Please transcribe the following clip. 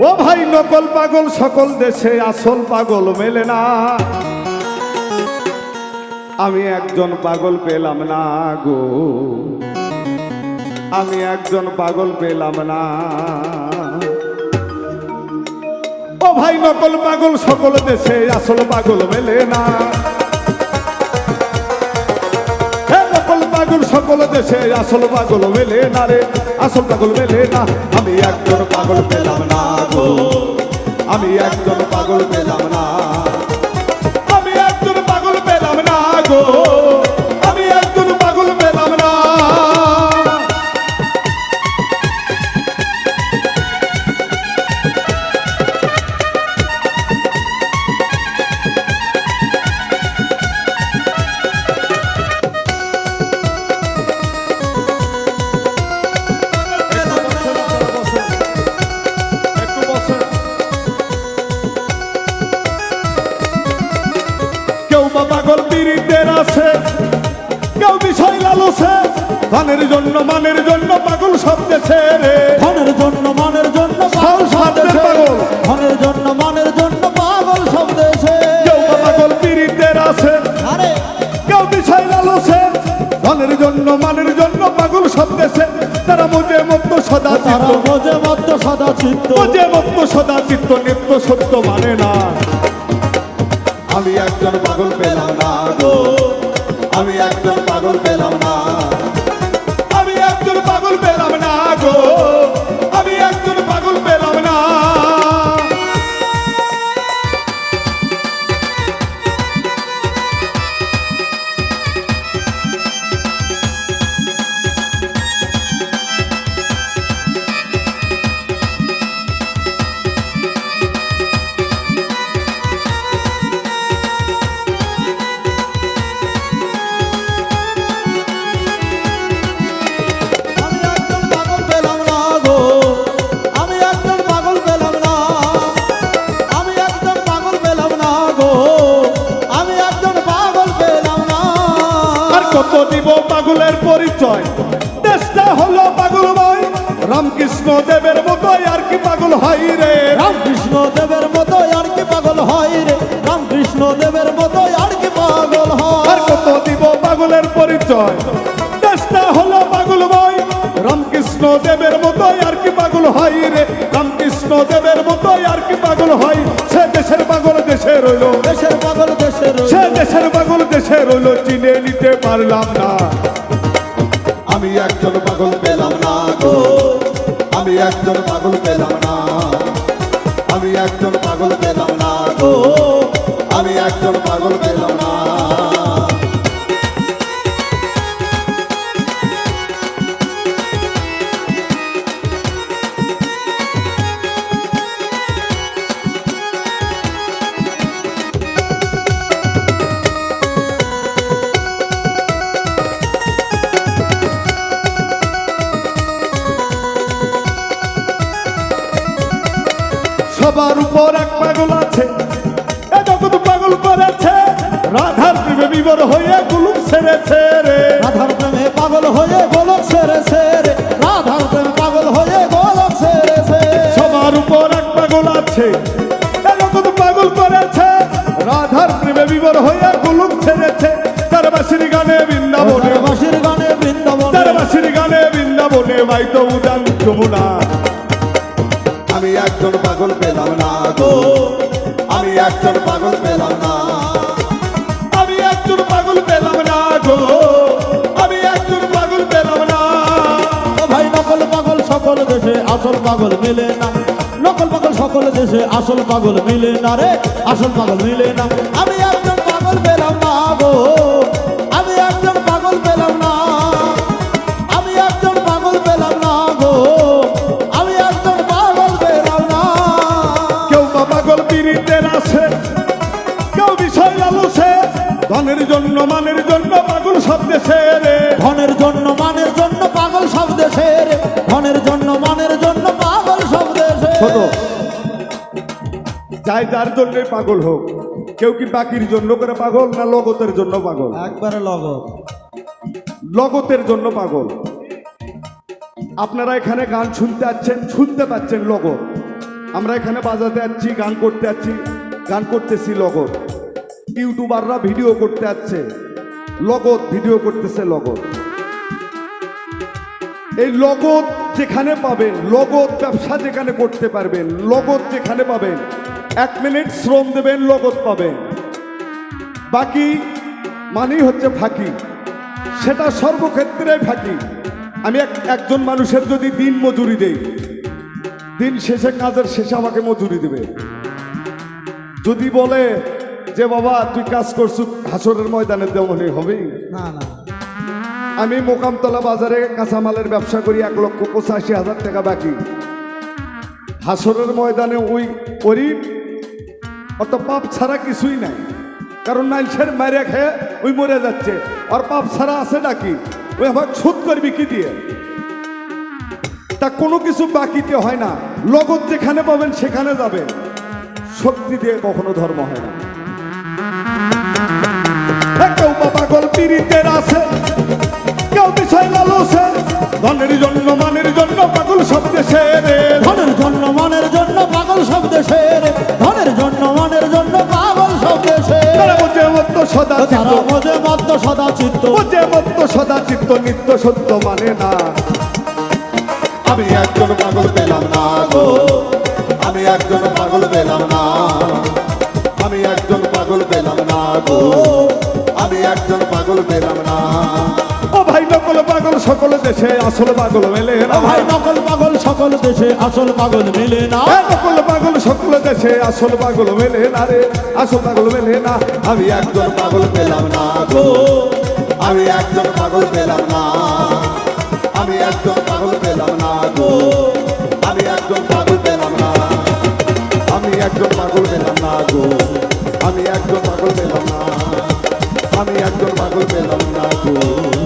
ও ভাই, নকল পাগল, সকল দেশে আসল পাগল মেলে না। আমি একজন পাগল পেলাম না গো। আমি একজন পাগল পেলাম না। ও ভাই, নকল পাগল, সকল দেশে আসল পাগল মেলে না। পাগল সকল দেশে আসল পাগল মেলে না রে, আসল পাগল মেলে না। আমি একজন পাগল পেলাম না গো। আমি একজন পাগল পেলাম না। আমি একজন পাগল পেলাম না গো। কেউ বিষয় লালসে ধনের জন্য মানের জন্য পাগল সব দেশে রে। ধনের জন্য মানের জন্য পাগল সব পাগল। ধনের জন্য মানের জন্য পাগল সব দেশে। কেউ পাগল পীড়িতের আছে। আরে। কেউ বিষয় লালসে ধনের জন্য মানের জন্য পাগল সব দেশে। তারা মজে মত সদা তারা বোঝে মধ্য সদা চিত্ত। মজে মত সদা চিত্ত নিত্য সত্য মানে না। আমি একজন পাগল পেলাম না গো। আমি একজন পাগল পেলাম না। পরিচয়। দেশটা হলো পাগলময়। রামকৃষ্ণ দেবের মতো আর কি পাগল হয় রে। রামকৃষ্ণ দেবের মতো আর কি পাগল হয় রে। রামকৃষ্ণ দেবের মতো আর কি পাগল হয়। আর কত দিব পাগলের পরিচয়? দেশটা হলো পাগলময়। রামকৃষ্ণ দেবের মতো আর কি পাগল হয় রে। রামকৃষ্ণ দেবের মতো আর কি পাগল হয়। সে দেশের পাগল দেশে রইল। দেশের পাগল দেশের সে দেশের পাগল দেশে রইল। চিনে নিতে পারলাম না। আমি একজন পাগল পেলাম না গো। আমি একজন পাগল পেলাম না। আমি একজন পাগল পেলাম না গো। আমি একজন পাগল পেলাম না। সবার উপর এক পাগল আছে। এ জগৎ পাগল করেছে। রাধার প্রেমে বিবর হয়ে গুলুম ছেড়েছে রে। রাধার প্রেমে পাগল হয়ে গোলক সেরে সেরে রাধার প্রেমে পাগল হয়ে গোলক সেরে সেরে সবার উপর এক পাগল আছে। এ জগৎ পাগল করেছে। রাধার প্রেমে বিবর হয়ে গুলুম ছেড়েছে তার বাসির গানে বৃন্দাবনে। বাসির গানে বৃন্দাবন। তার বাসির গানে বৃন্দাবনে বাইত উদান যমুনা। একজন পাগল পেলাম না গো। আমি একজন পাগল পেলাম না। আমি একজন পাগল পেলাম না গো। আমি একজন পাগল পেলাম না। ভাই, নকল পাগল সকল দেশে, আসল পাগল মেলে না। নকল পাগল সকল দেশে, আসল পাগল মিলে না রে। আসল পাগল মিলে না। আমি ধনের জন্য মানের জন্য পাগল সব দেশে রে। ধনের জন্য মানের জন্য পাগল সব দেশের ধনের জন্য মানের জন্য পাগল সব দেশে ছোট যাই যার জন্য পাগল হোক কেউ কি বাকির জন্য করে পাগল না লগতের জন্য পাগল? একবারে লগত। লগতের জন্য পাগল। আপনারা এখানে গান শুনতে পাচ্ছেন শুনতে পাচ্ছেন লগত। আমরা এখানে বাজাতে যাচ্ছি গান করতে যাচ্ছি গান করতেছি লগত। ইউটিউবাররা ভিডিও করতে যাচ্ছে লগত ভিডিও করতেছে লগত এই লগত যেখানে পাবেন লগত ব্যবসা যেখানে করতে পারবেন লগত যেখানে পাবেন, এক মিনিট শ্রম দেবেন লগত পাবেন। বাকি মানেই হচ্ছে ফাঁকি। সেটা সর্বক্ষেত্রে ফাঁকি। আমি এক- একজন মানুষের যদি দিন মজুরি দেই, দিন শেষে, কাজের শেষে আমাকে মজুরি দেবে। যদি বলে যে বাবা তুই কাজ করছু হাসরের ময়দানে দেওয়ানি হবে? না না। আমি মোকামতলা বাজারে কাঁচামালের ব্যবসা করি এক লক্ষ পঁচাশি হাজার টাকা বাকি। হাসরের ময়দানে ওই করি অত পাপ ছাড়া কিছুই নাই। কারণ নাইলসের মারে খেয়ে ওই মরে যাচ্ছে। আর পাপ ছাড়া আছে নাকি? ওই আবার সুদ করবি কি দিয়ে? তা কোনো কিছু বাকিতে হয় না। লগত যেখানে পাবেন সেখানে যাবেন। শক্তি দিয়ে কখনো ধর্ম হয় না। পাগল পীড়িতের আছে। কেউ বিষয় লালসে ধনের জন্য মানের জন্য পাগল সব দেশে রে। ধনের জন্য মনের জন্য পাগল সব দেশের ধনের জন্য মনের জন্য পাগল সব তারা বোঝে মত্ত সদা তারা বোঝে মধ্য সদা চিত্ত। বোঝে মত্ত সদা চিত্ত নিত্য সত্য মানে না। আমি একজন পাগল পেলাম না গো। আমি একজন পাগল পেলাম একজন পাগল পেলাম না। ও ভাই নকল পাগল সকল দেশে আসল পাগল মেলে না। ভাই নকল পাগল সকল দেশে আসল পাগল মেলে না। নকল পাগল সকল দেশে আসল পাগল মেলে না রে। আসল পাগল মেলে না। আমি একজন পাগল পেলাম না গো। আমি একজন পাগল পেলাম না। আমি একজন পাগল পেলাম না গো। আমি একজন পাগল পেলাম না। আমি একজন পাগল পেলাম না গো। আমি একজন পাগল পেলাম না। আমি একজন পাগল পেলাম না তো।